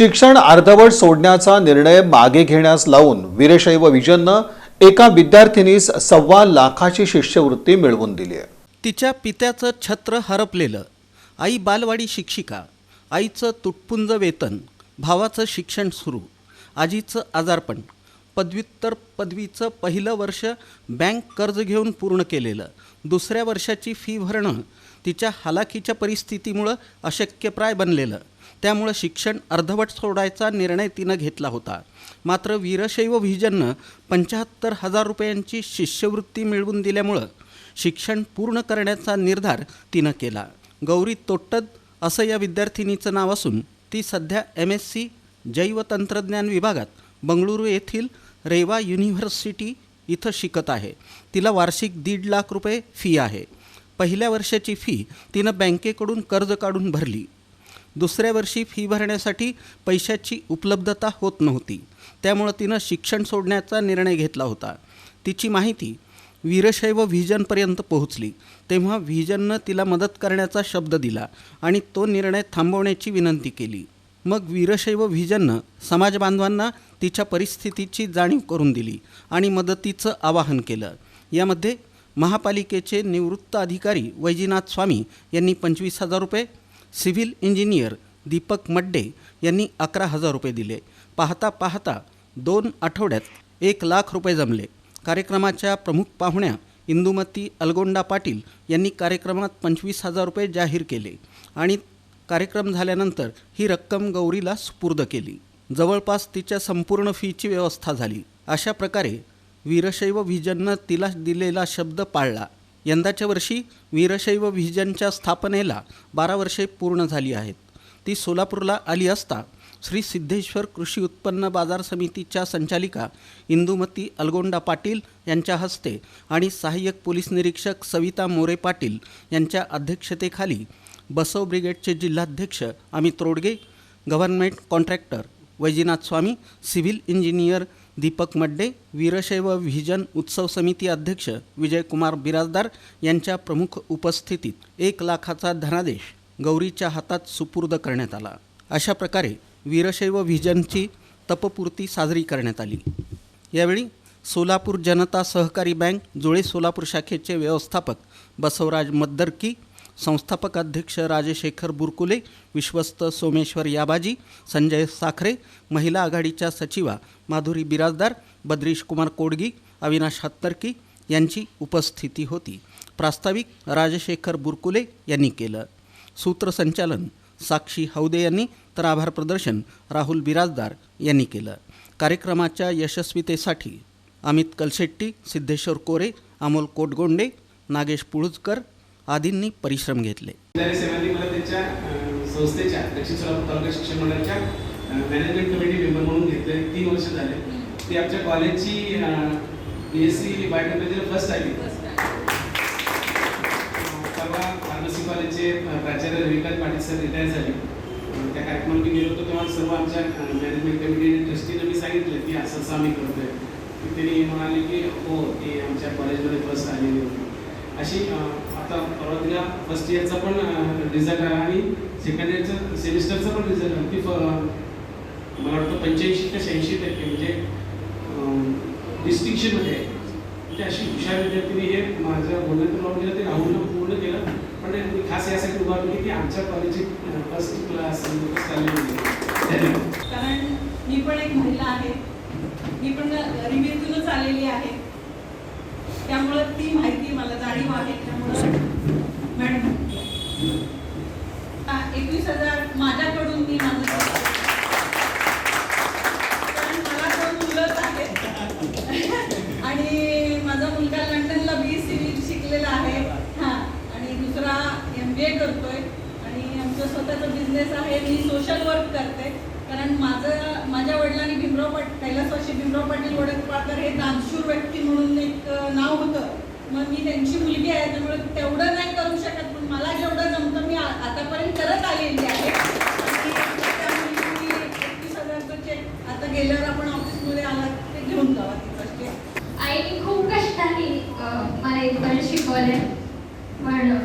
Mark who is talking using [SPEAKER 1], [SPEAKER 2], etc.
[SPEAKER 1] शिक्षण अर्धवट सोडण्याचा निर्णय मागे घेण्यास लावून वीरशैव विजननं एका विद्यार्थिनीस सव्वा लाखाची शिष्यवृत्ती मिळवून दिली आहे.
[SPEAKER 2] तिच्या पित्याचं छत्र हरपलेलं आई बालवाडी शिक्षिका आईचं तुटपुंज वेतन भावाचं शिक्षण सुरू आजीचं आजारपण पदव्युत्तर पदवीचं पहिलं वर्ष बँक कर्ज घेऊन पूर्ण केलेलं दुसऱ्या वर्षाची फी भरणं तिच्या हालाकीच्या परिस्थितीमुळं अशक्यप्राय बनलेलं त्यामुळं शिक्षण अर्धवट सोडायचा निर्णय तिनं घेतला होता. मात्र वीरशैव व्हिजननं पंच्याहत्तर हजार रुपयांची शिष्यवृत्ती मिळवून दिल्यामुळं शिक्षण पूर्ण करण्याचा निर्धार तिनं केला. गौरी तोट्टद असं या विद्यार्थिनीचं नाव असून ती सध्या एम एस सी जैवतंत्रज्ञान विभागात बंगळुरू येथील रेवा युनिव्हर्सिटी इथं शिकत आहे. तिला वार्षिक दीड लाख रुपये फी आहे. पहिल्या वर्षाची फी तिनं बँकेकडून कर्ज काढून भरली. दुसऱ्या वर्षी फी भरण्यासाठी पैशाची उपलब्धता होत नव्हती. त्यामुळं तिनं शिक्षण सोडण्याचा निर्णय घेतला होता. तिची माहिती वीरशैव व्हिजनपर्यंत पोहोचली. तेव्हा व्हिजननं तिला मदत करण्याचा शब्द दिला आणि तो निर्णय थांबवण्याची विनंती केली. मग वीरशैव व्हिजननं समाजबांधवांना तिच्या परिस्थितीची जाणीव करून दिली आणि मदतीचं आवाहन केलं. यामध्ये महापालिकेचे निवृत्त अधिकारी वैजीनाथ स्वामी यांनी पंचवीस हजार रुपये सिव्हिल इंजिनियर दीपक मड्डे यांनी अकरा हजार रुपये दिले. पाहता पाहता दोन आठवड्यात एक लाख रुपये जमले. कार्यक्रमाच्या प्रमुख पाहुण्या इंदुमती अलगोंडा पाटील यांनी कार्यक्रमात पंचवीस हजार रुपये जाहीर केले आणि कार्यक्रम झाल्यानंतर ही रक्कम गौरीला सुपूर्द केली. जवळपास तिच्या संपूर्ण फीची व्यवस्था झाली. अशा प्रकारे वीरशैव विजननं तिला दिलेला शब्द पाळला. यंदाच्या वर्षी वीरशैव व्हिजनच्या स्थापनेला बारा वर्षे पूर्ण झाली आहेत. ती सोलापूरला आली असता श्री सिद्धेश्वर कृषी उत्पन्न बाजार समितीच्या संचालिका इंदुमती अलगोंडा पाटील यांच्या हस्ते आणि सहाय्यक पोलीस निरीक्षक सविता मोरे पाटील यांच्या अध्यक्षतेखाली बसव ब्रिगेडचे जिल्हाध्यक्ष Amit Rodge government contractor Vaijinath Swami civil engineer Deepak Madde Veershaiv vision उत्सव समिती अध्यक्ष विजयकुमार बिराजदार यांच्या प्रमुख उपस्थितीत एक लाखाचा धनादेश गौरीच्या हातात सुपूर्द करण्यात आला. अशा प्रकारे वीरशैव व्हिजनची तपपूर्ती साजरी करण्यात आली. यावेळी सोलापूर जनता सहकारी बँक जुळे सोलापूर शाखेचे व्यवस्थापक बसवराज मद्दरकी संस्थापक अध्यक्ष राजशेखर बुरकुले विश्वस्त सोमेश्वर याबाजी संजय साखरे महिला आघाडीच्या सचिवा माधुरी बिराजदार बद्रीश कुमार कोडगी अविनाश हत्तरकी यांची उपस्थिती होती. प्रास्ताविक राजशेखर बुरकुले यांनी केलं. सूत्रसंचालन साक्षी हौदे यांनी तर आभार प्रदर्शन राहुल बिराजदार यांनी केलं. कार्यक्रमाच्या यशस्वीतेसाठी अमित कलशेट्टी सिद्धेश्वर कोरे अमोल कोटगोंडे नागेश पुळुजकर आदींनी परिश्रम घेतले.
[SPEAKER 3] मला संस्थेच्या दक्षिण सोलापूर तालुका शिक्षण मंडळाच्या मॅनेजमेंट कमिटी मेंबर म्हणून घेतले. तीन वर्ष झाले. ती आमच्या कॉलेजची बी एस सी बायोटेक्नॉलॉजीला फर्स्ट आली परवा फार्मसी कॉलेजचे प्राचार्य रविकांत पाटील सर रिटायर झाले. त्या कार्यक्रमात मी गेलो होतो तेव्हा सर्व आमच्या मॅनेजमेंट कमिटी ट्रस्टीनं मी सांगितलं की असं असं आम्ही करतोय. त्यांनी म्हणाले की हो ते आमच्या कॉलेजमध्ये फर्स्ट आलेली होती. अशी आता परवा तिला फर्स्ट इयरचा पण रिझल्ट आला आणि सेकंड इयरचं सेमिस्टरचा पण रिझल्ट आला. ती मला वाटतं पंच्याऐंशी ते शहाऐंशी टक्के म्हणजे डिस्टिंक्शनमध्ये आहे. म्हणजे अशी हुशार विद्यार्थीने हे माझं बोलण्यातून लावून गेलं ते राहुलनं पूर्ण केलं. पण मी खास यासाठी उभा केली की आमच्या कॉलेजची फर्स्ट क्लास
[SPEAKER 4] कारण मी पण एक महिला आहे. मी पण गरिबीतूनच आलेली आहे. त्यामुळं ती माहिती मला जाणीव आहे त्यामुळं मॅडम एकवीस हजार माझ्याकडून मी माझं मला दोन मुलंच आहेत. आणि माझा मुलगा लंडनला बी सी शिकलेला आहे. हां आणि दुसरा एम बी ए करतोय. आणि आमचं स्वतःचा बिझनेस आहे. मी सोशल वर्क करते. कारण माझं माझ्या वडिलांनी भीमराव पाट कैलासवासी भीमराव पाटील वडकपाळकर हे दानशूर व्यक्ती म्हणून एक नाव होतं. मग मी त्यांची मुलगी आहे त्यामुळे तेवढं नाही करू शकत. पण मला जेवढं जमतं मी आतापर्यंत करत आलेली आहे. एकतीस त्या एकवीस हजारचं चेक आता गेल्यावर आपण ऑफिसमध्ये आला ते घेऊन जावा तिचा चेक
[SPEAKER 5] आईने खूप कष्टाने अं, मला इथपर्यंत शिकवलं पण